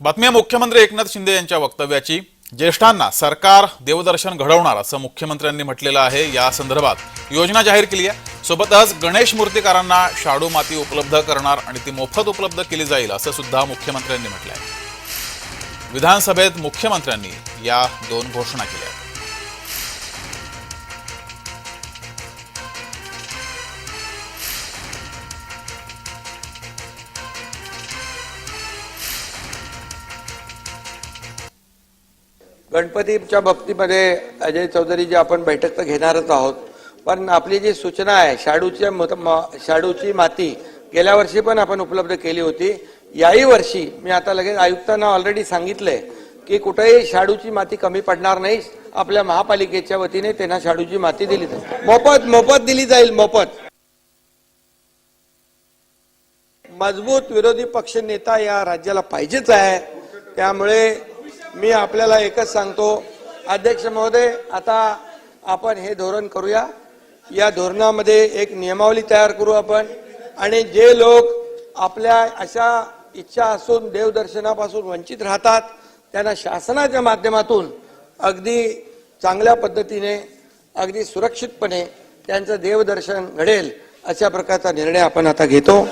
बातमी मुख्यमंत्री एकनाथ शिंदे यांच्या वक्तव्याची. ज्येष्ठांना सरकार देवदर्शन घडवणार असं मुख्यमंत्र्यांनी म्हटलेलं आहे. या संदर्भात योजना जाहीर केली आहे. सोबतच गणेश मूर्तीकारांना शाडू माती उपलब्ध करणार आणि ती मोफत उपलब्ध केली जाईल असं सुद्धा मुख्यमंत्र्यांनी म्हटलं आहे विधानसभेत मुख्यमंत्र्यांनी या दोन घोषणा केल्या. गणपतीच्या बाबतीमध्ये अजय चौधरी जी आपण बैठक तर घेणारच आहोत. पण आपली जी सूचना आहे शाडूच्या मत- म- शाडूची माती गेल्या वर्षी पण आपण उपलब्ध केली होती. याही वर्षी मी आता लगेच आयुक्तांना ऑलरेडी सांगितलंय की कुठेही शाडूची माती कमी पडणार नाही. आपल्या महापालिकेच्या वतीने त्यांना शाडूची माती दिली जाईल. मोफत मोफत दिली जाईल मोफत. मजबूत विरोधी पक्ष नेता या राज्याला पाहिजेच आहे. त्यामुळे मी आपल्याला एकच सांगतो. अध्यक्ष महोदय आता आपण हे धोरण करूया. या धोरणामध्ये एक नियमावली तयार करू आपण. आणि जे लोक आपल्या अशा इच्छा असून देवदर्शनापासून वंचित राहतात त्यांना शासनाच्या माध्यमातून अगदी चांगल्या पद्धतीने अगदी सुरक्षितपणे त्यांचं देवदर्शन घडेल अशा प्रकारचा निर्णय आपण आता घेतो.